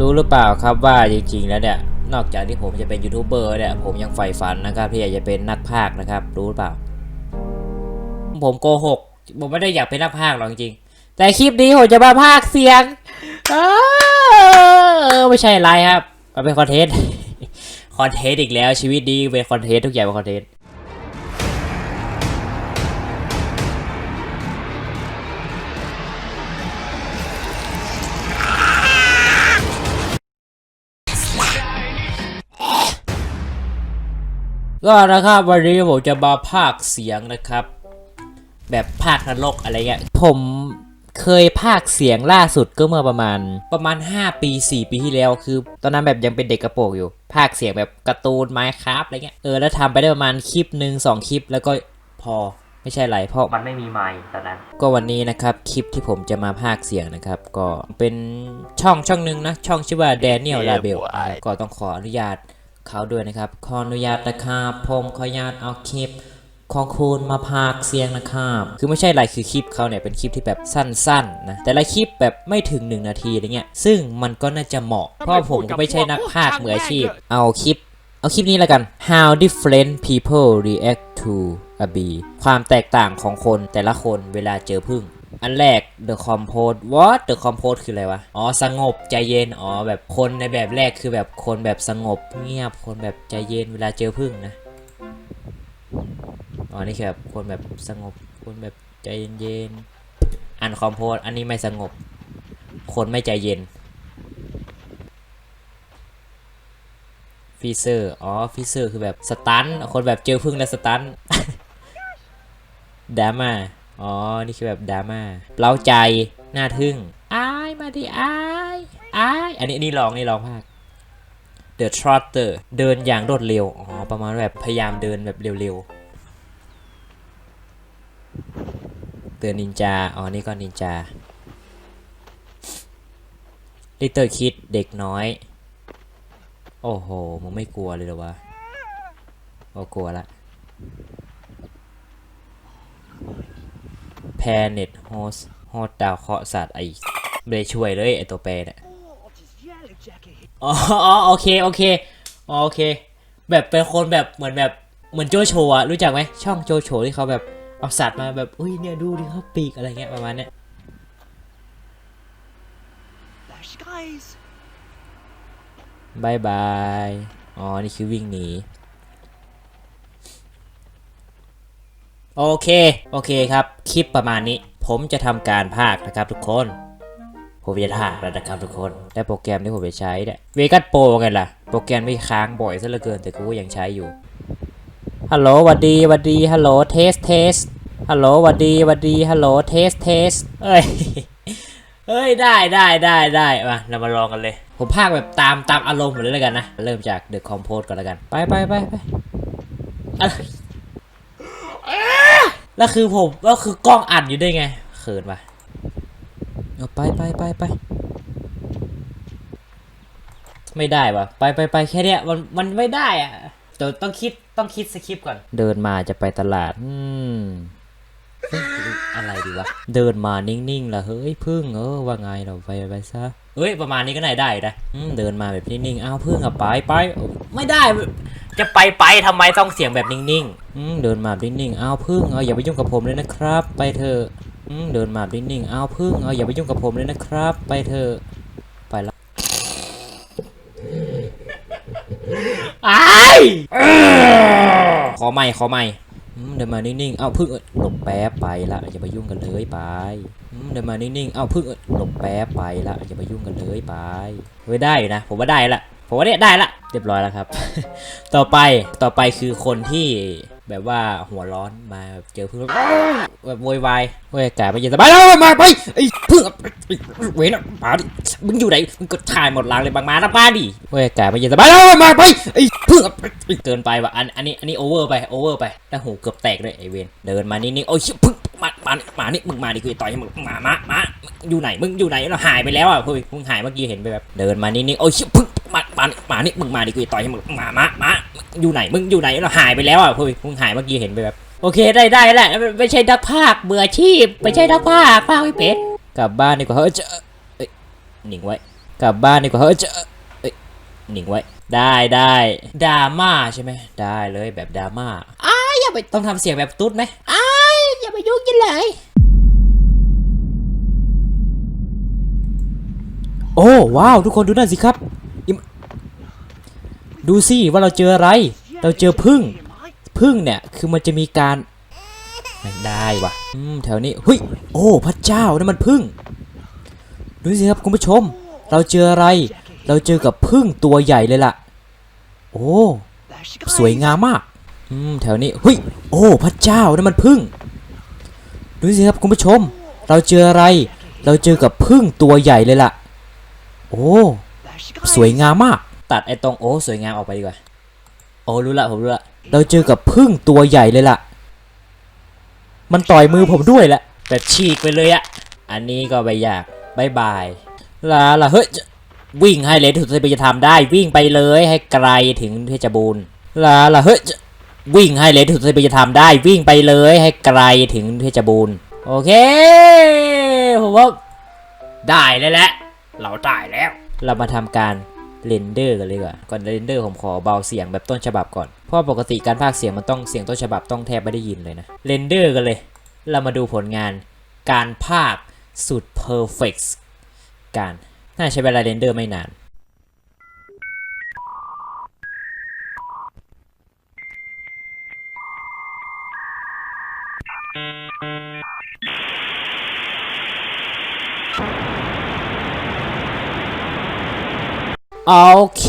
รู้หรือเปล่าครับว่าจริงๆแล้วเนี่ยนอกจากที่ผมจะเป็นยูทูบเบอร์เนี่ยผมยังใฝ่ฝันนะครับที่อยากจะเป็นนักพากย์นะครับ รู้หรือเปล่า ผมโกหกผมไม่ได้อยากเป็นนักพากย์หรอกจริงๆแต่คลิปนี้ผมจะมาพากย์เสียงไม่ใช่ไรครับมันเป็นคอนเทนต์คอนเทนต์อีกแล้วชีวิตดีเป็นคอนเทนต์ทุกอย่างเป็นคอนเทนต์ ก็นะครับวันนี้ผมจะมาพากย์เสียงนะครับ แบบพากย์นรกอะไรเงี้ยผมเคยพากย์เสียงล่าสุดก็เมื่อประมาณประมาณ 5 ปี 4 ปีที่แล้วคือ ตอนนั้นแบบยังเป็นเด็กกระโปรงอยู่พากย์เสียงแบบการ์ตูนไมค์ครับอะไรเงี้ยเออแล้วทำไปได้ประมาณคลิปหนึ่งสองคลิปแล้วก็พอไม่ใช่ไรเพราะมันไม่มีไมค์ตอนนั้นก็วันนี้นะครับคลิปที่ผมจะมาพากย์เสียงนะครับ ก็เป็นช่องช่องหนึ่งนะช่องชื่อว่า Daniel Label ก็ต้องขออนุญาต เขาด้วยนะครับ ขออนุญาตนะครับผมขออนุญาตเอาคลิปของคุณมาพากเสียงนะครับ คือไม่ใช่อะไรคือคลิปเขาเนี่ยเป็นคลิปที่แบบสั้นๆนะแต่ละคลิปแบบไม่ถึง 1 นาทีอะไรเงี้ย ซึ่งมันก็น่าจะเหมาะ เพราะผมก็ไม่ใช่นักพากย์มืออาชีพ เอาคลิป เอาคลิปนี้แล้วกัน how different people react to a bee ความแตกต่างของคนแต่ละคนเวลาเจอพึ่ง อันแรก the compose what the compose คืออะไรวะ อ๋อ สงบใจเย็น อ๋อ แบบคนในแบบแรกคือแบบคนแบบสงบเงียบ คนแบบใจเย็นเวลาเจอพึ่งนะ อ๋อ นี่คือแบบคนแบบสงบ คนแบบใจเย็นๆอันคอมโพสอันนี้ไม่สงบ คนไม่ใจเย็นฟีเซอร์ อ๋อฟีเซอร์คือแบบสตัน คนแบบเจอพึ่งแล้วสตันดาม่า อ๋อ นี่คือแบบดราม่าเล้าใจ น่าทึ่ง อาย มาดิอายอาย อันนี้นี่ลอง นี่ลองภาค The Trotter เดินอย่างรวดเร็ว อ๋อ ประมาณแบบพยายามเดินแบบเร็วๆ เตือนนินจา อ๋อ นี่ก็นินจา Little Kid เด็กน้อย โอ้โห มึงไม่กลัวเลยหรอวะโอ้กลัวละ แพเน็ตโฮสโฮสดาวเคราะห์สัตว์ไอไม่ได้ช่วยเลยไอตัวแปรเนี่ยอ๋ออ๋อโอเคโอเคอ๋อโอเค แบบเป็นคนแบบเหมือนแบบเหมือนโจโฉอะรู้จักไหมช่องโจโฉที่เขาแบบเอาสัตว์มาแบบอุ้ยเนี่ยดูดิเขาปีกอะไรเงี้ยประมาณเนี้ยบายบาย อ๋อ นี่คือวิ่งหนี โอเค โอเคครับ คลิปประมาณนี้ ผมจะทำการพากนะครับทุกคน ผมจะพากย์แล้วนะครับทุกคน และโปรแกรมที่ผมจะใช้เนี่ยเวกัสโปรไงล่ะ โปรแกรมไม่ค้างบ่อยซะเหลือเกิน แต่กูก็ยังใช้อยู่ ฮัลโหลวัดดีวัดดี ฮัลโหล เทส เทส ฮัลโหลวัดดีวัดดี ฮัลโหล เทส เทส เอ้ยเฮ้ย ได้ได้ได้ได้มาเรามาลองกันเลย ผมพากแบบตามตามอารมณ์หมเลยแล้วกันนะ เริ่มจาก The Compose ก่อนแล้วกัน ไปไปไปไปอะไร แล้วคือผมแล้วคือกล้องอัดอยู่ได้ไงเขินปะเอาไปไปไปไปไม่ได้ปะไปไปไปแค่เนี้ยมันมันไม่ได้อะเดี๋ยวต้องคิดต้องคิดสคริปต์ก่อน เดินมาจะไปตลาด อืมอะไรดีวะ เดินมานิ่งๆล่ะเฮ้ยพึ่งเออว่าไงเราไปไปซะเฮ้ยประมาณนี้ก็ได้ได้นะเดินมาแบบนิ่งๆอ้าวพึ่งอะไปไปไม่ได้ จะไปไปทำไมต้องเสียงแบบนิ่งๆอืมเดินมาแบบนิ่งๆอ้าวพึ่งเอาอย่าไปยุ่งกับผมเลยนะครับ ไปเถอะอืมเดินมาแบบนิ่งๆอ้าวพึ่งเอาอย่าไปยุ่งกับผมเลยนะครับ ไปเถอะไปละไอ้ายขอไม่ขอไม่อืมเดินมานิ่งๆเอ้าพึ่งเอ้ยหลบแป๊บไปละอย่าไปยุ่งกันเลยไปอืมเดินมานิ่งๆเอ้าพึ่งเอ้ยหลบแป๊บไปละอย่าไปยุ่งกันเลยไปเว้ยได้อยู่นะผมว่าได้ละ ผมว่าเนี่ยได้ละเรียบร้อยแล้วครับ ต่อไปต่อไปคือคนที่แบบว่าหัวร้อนมาเจอเพึ่งแล้วแบบโวยวายโอ้ยอากาศไม่เย็นสบายแล้วมาไปไอ้พึ่งไอ้เว้ยนะมาดิมึงอยู่ไหนมึงก็ถ่ายหมดหลังเลยบางมานะมาดิโอ้ยอากาศไม่เย็นสบายแล้วมาไปไอ้พึ่งเกินไปว่ะอันอันนี้อันนี้โอเวอร์ไปโอเวอร์ไปแล้วหูเกือบแตกเลยไอ้เวนเดินมานี่นี่โอ้ยเชี่ยพึ่งมามามานี่มึงมาดิกูจะต่อยให้มึงมามามาอยู่ไหนมึงอยู่ไหนเราหายไปแล้วอะเฮ้ยมึงหายเมื่อกี้เห็นไปแบบเดินมานี่นี่โอ้ยเชี่ยพึ่ง นี่มานี่มึงมาดิกูจะต่อยให้มึงมามามาอยู่ไหนมึงอยู่ไหนเราหายไปแล้วอะเฮ้ยมึงหายเมื่อกี้เห็นไปแบบโอเคได้ได้แหละไม่ใช่นักพากย์เบื่อชีพไม่ใช่นักพากย์พากย์ไม่เป็นกลับบ้านดีกว่าเฮ้ยจะเอ้หนิงไว้กลับบ้านดีกว่าเฮ้ยจะเอ้หนิงไว้ ได้ได้ดราม่าใช่ไหมได้เลยแบบดราม่าอ้ายอย่าไปต้องทำเสียงแบบตุ๊ดไหมอ้ายอย่าไปยุ่งกันเลยโอ้ว้าว ทุกคนดูนั่นสิครับ ดูสิว่าเราเจออะไร เราเจอพึ่งพึ่งเนี่ยคือมันจะมีการไได้วะอืมแถวนี้เฮ้ยโอ้พระเจ้านั่นมันพึ่งดูสิครับคุณผู้ชม เราเจออะไร เราเจอกับพึ่งตัวใหญ่เลยล่ะ โอ้สวยงามมากอืมแถวนี้เฮ้ยโอ้พระเจ้านั่นมันพึ่งดูสิครับคุณผู้ชม เราเจออะไร เราเจอกับพึ่งตัวใหญ่เลยล่ะ โอ้สวยงามมาก ตัดไอ้ตรงโอ้สวยงามออกไปดีกว่า โอ้รู้ละผมรู้ละ เราเจอกับพึ่งตัวใหญ่เลยล่ะ มันต่อยมือผมด้วยแหละแบบฉีกไปเลยอะ อันนี้ก็ไปยากบายบายลาละเฮ้ยวิ่งให้เร็วที่สุดที่จะทำได้วิ่งไปเลยให้ไกลถึงเพชรบูรณ์ลาละเฮ้ยวิ่งให้เร็วที่สุดที่จะทำได้วิ่งไปเลยให้ไกลถึงเพชรบูรณ์โอเคผมว่าได้เลยแหละเราได้แล้ว เรามาทำการ เรนเดอร์กันเลยกว่าก่อนเรนเดอร์ผมขอเบาเสียงแบบต้นฉบับก่อน เพราะปกติการพากเสียงมันต้องเสียงต้นฉบับต้องแทบไม่ได้ยินเลยนะ เรนเดอร์กันเลย เรามาดูผลงาน การพากสุดเพอร์เฟกต์การ น่าใช้เวลาเรนเดอร์ไม่นาน โอเค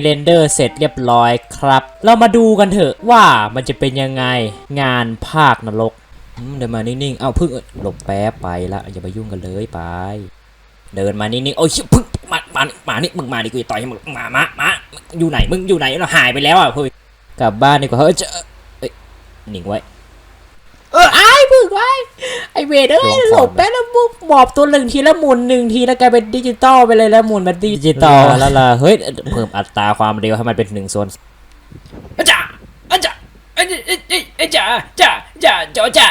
เรนเดอร์เสร็จเรียบร้อยครับ เรามาดูกันเถอะว่ามันจะเป็นยังไงงานภาคนรกเดินมานิ่งๆ เอาพึ่งหลบแป๊บไปละอย่าไปยุ่งกันเลยไป เดินมานิ่งๆโอ้ยพึ่งมามามานี่มึงมาดิกูจะต่อยให้มึงมามามาอยู่ไหนมึงอยู่ไหนเราหายไปแล้วอะเฮ้ยกลับบ้านดีกว่าเฮ้ยเจอเอ้ยหนิงไว้ ไอ้พึ่งไว้ ไอเวดเอ้ยลองหลก่อนบแป๊บแล้วมุกหมอบตัวหนึ่งทีแล้วหมุนหนึ่งทีแล้วกลายเป็นดิจิตอลไปเลยแล้วหมุนมาดิจิตอลแล้วล่ะเฮ้ยเพิ่มอัตราความเร็วให้มันเป็นหนึ่งส่วนอาจารย์อาจารย์อาจารย์อาจารย์จ้าจ้าจ้าจ้า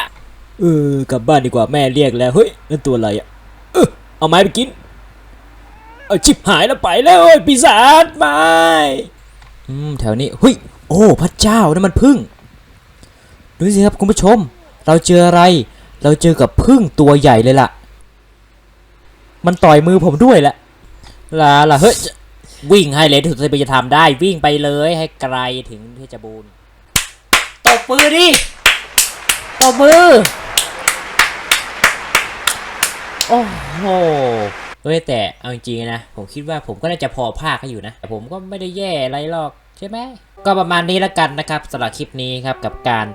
เออกลับบ้านดีกว่าแม่เรียกแล้วเฮ้ยนั่นตัวอะไรอะเออเอาไม้ไปกินเอาชิบหายแล้วไปแล้วเอ้ยปีศาจไม้อืมแถวนี้เฮ้ยโอ้พระเจ้านั่นมันพึ่งดูสิครับคุณผู้ชม เราเจออะไร เราเจอกับพึ่งตัวใหญ่เลยล่ะ มันต่อยมือผมด้วยแหละลาล่ะเฮ้ยวิ่งให้เร็วที่สุดที่จะทำได้วิ่งไปเลยให้ไกลถึงเพชรบูรณ์ตบมือดิตบมือ โอ้โหเฮ้ยแต่เอาจริงๆนะ ผมคิดว่าผมก็น่าจะพอภาคให้อยู่นะ แต่ผมก็ไม่ได้แย่อะไรหรอกใช่ไหม ก็ประมาณนี้แล้วกันนะครับสำหรับคลิปนี้ครับกับการ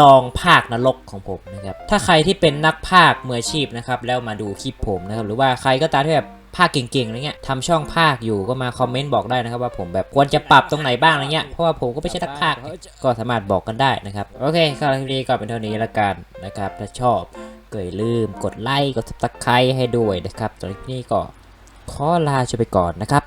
ลองภาคนรกของผมนะครับ ถ้าใครที่เป็นนักภาคมืออาชีพนะครับ แล้วมาดูคลิปผมนะครับ หรือว่าใครก็ตามที่แบบภาคเก่งๆอะไรเงี้ยทำช่องภาคอยู่ก็มาคอมเมนต์บอกได้นะครับว่าผมแบบควรจะปรับตรงไหนบ้างอะไรเงี้ย เพราะว่าผมก็ไม่ใช่นักภาค ก็สามารถบอกกันได้นะครับ โอเคสำหรับคลิปนี้ก็เป็นเท่านี้ล้วกันนะครับ ถ้าชอบก็อย่าลืมกดไลค์ กด subscribe ให้ด้วยนะครับสำหรับคลิปนี้ก็ขอลาไปก่อนนะครับ